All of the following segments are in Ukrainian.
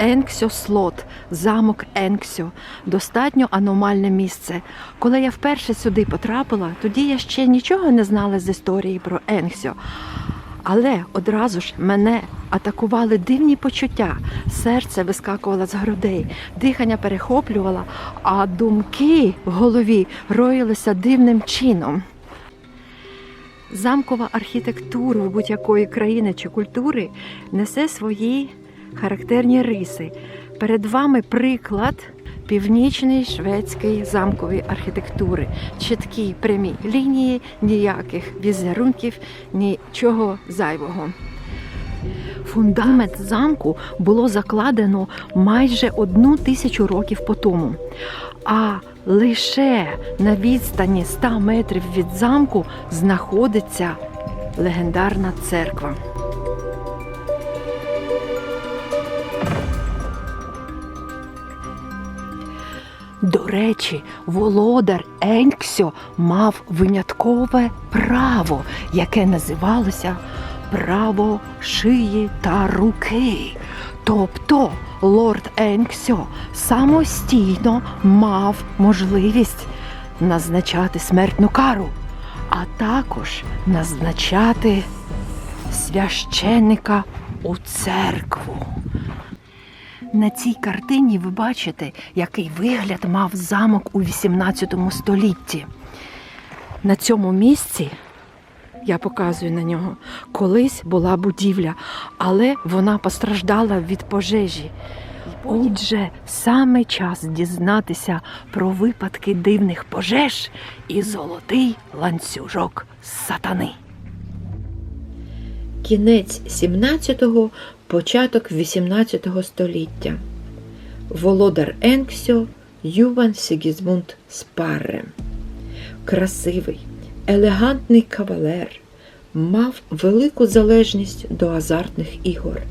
Енксьо Слот, замок Енксьо, достатньо аномальне місце. Коли я вперше сюди потрапила, тоді я ще нічого не знала з історії про Енксьо. Але одразу ж мене атакували дивні почуття. Серце вискакувало з грудей, дихання перехоплювало, а думки в голові роїлися дивним чином. Замкова архітектура будь-якої країни чи культури несе свої характерні риси. Перед вами приклад північної шведської замкової архітектури. Чіткі прямі лінії, ніяких візерунків, нічого зайвого. Фундамент замку було закладено майже одну тисячу років по тому. А лише на відстані 100 метрів від замку знаходиться легендарна церква. До речі, володар Енксьо мав виняткове право, яке називалося право шиї та руки. Тобто лорд Енксьо самостійно мав можливість назначати смертну кару, а також назначати священника у церкву. На цій картині ви бачите, який вигляд мав замок у 18 столітті. На цьому місці, я показую на нього, колись була будівля, але вона постраждала від пожежі. Отже, саме час дізнатися про випадки дивних пожеж і золотий ланцюжок сатани. Кінець 17-го, початок 18-го століття. Володар Енксьо Юван Сігізмунд Спарре. Красивий, елегантний кавалер, мав велику залежність до азартних ігор.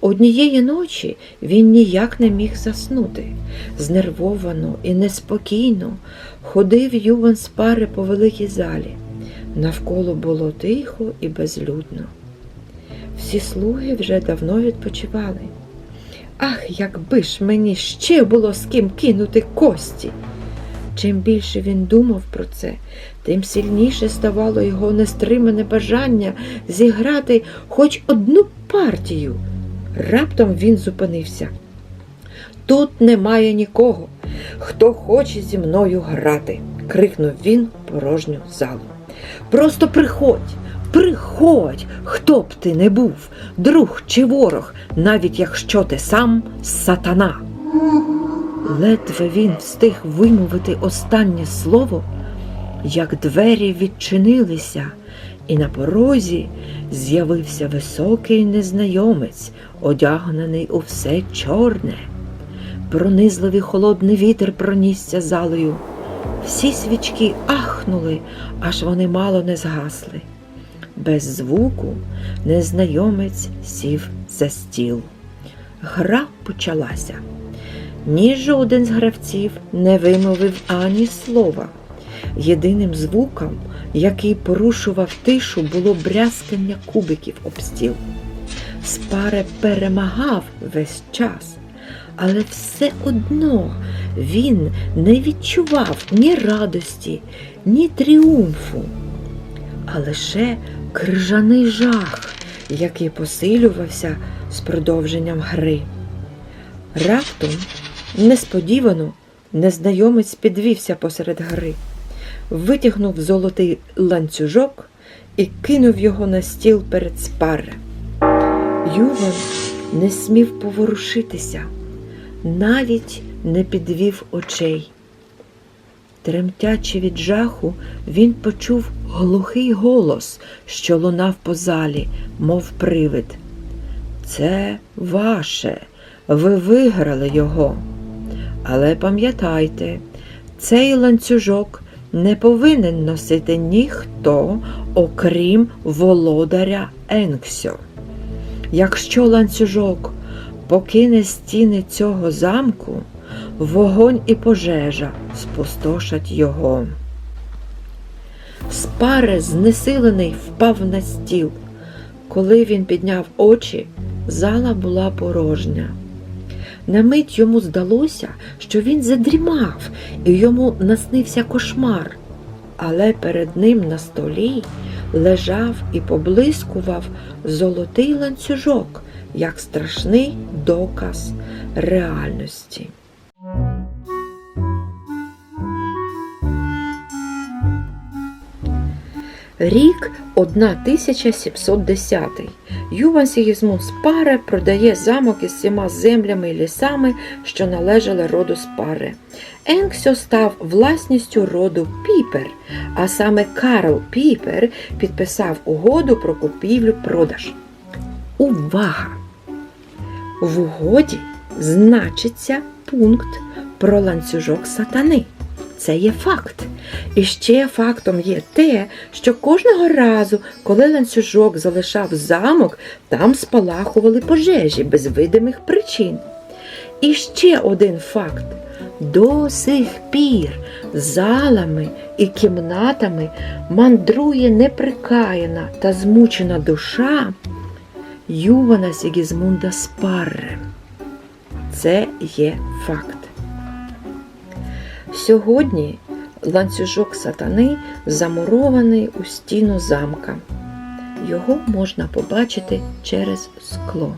Однієї ночі він ніяк не міг заснути. Знервовано і неспокійно ходив Юван Спаре по великій залі. Навколо було тихо і безлюдно. Всі слуги вже давно відпочивали. Ах, якби ж мені ще було з ким кинути кості. Чим більше він думав про це, тим сильніше ставало його нестримане бажання зіграти хоч одну партію. Раптом він зупинився. Тут немає нікого, хто хоче зі мною грати, крикнув він порожню залу. Просто приходь, приходь, хто б ти не був, друг чи ворог, навіть якщо ти сам сатана. Ледве він встиг вимовити останнє слово, як двері відчинилися, і на порозі з'явився високий незнайомець, одягнений у все чорне. Пронизливий холодний вітер пронісся залою. Всі свічки ахнули, аж вони мало не згасли. Без звуку незнайомець сів за стіл. Гра почалася. Ні жоден з гравців не вимовив ані слова. Єдиним звуком, який порушував тишу, було брязкання кубиків об стіл. Спаре перемагав весь час, але все одно він не відчував ні радості, ні тріумфу, а лише крижаний жах, який посилювався з продовженням гри. Раптом, несподівано, незнайомець підвівся посеред гри, витягнув золотий ланцюжок і кинув його на стіл перед спаре. Юван не смів поворушитися, навіть не підвів очей. Тремтячи від жаху, він почув глухий голос, що лунав по залі, мов привид. Це ваше, ви виграли його. Але пам'ятайте, цей ланцюжок не повинен носити ніхто, окрім володаря Енксьо. Якщо ланцюжок покине стіни цього замку, вогонь і пожежа спустошать його. Спаре, знесилений, впав на стіл. Коли він підняв очі, зала була порожня. На мить йому здалося, що він задрімав, і йому наснився кошмар. Але перед ним на столі лежав і поблискував золотий ланцюжок, як страшний доказ реальності. Рік 1710. Юван Сігізмунд Спаре продає замок із всіма землями і лісами, що належали роду Спаре. Енксьо став власністю роду Піпер, а саме Карл Піпер підписав угоду про купівлю-продаж. Увага! В угоді значиться пункт про ланцюжок сатани. Це є факт. І ще фактом є те, що кожного разу, коли ланцюжок залишав замок, там спалахували пожежі без видимих причин. І ще один факт. До сих пір залами і кімнатами мандрує неприкаяна та змучена душа Ювана Сігізмунда Спарре. Це є факт. Сьогодні ланцюжок сатани замурований у стіну замка. Його можна побачити через скло.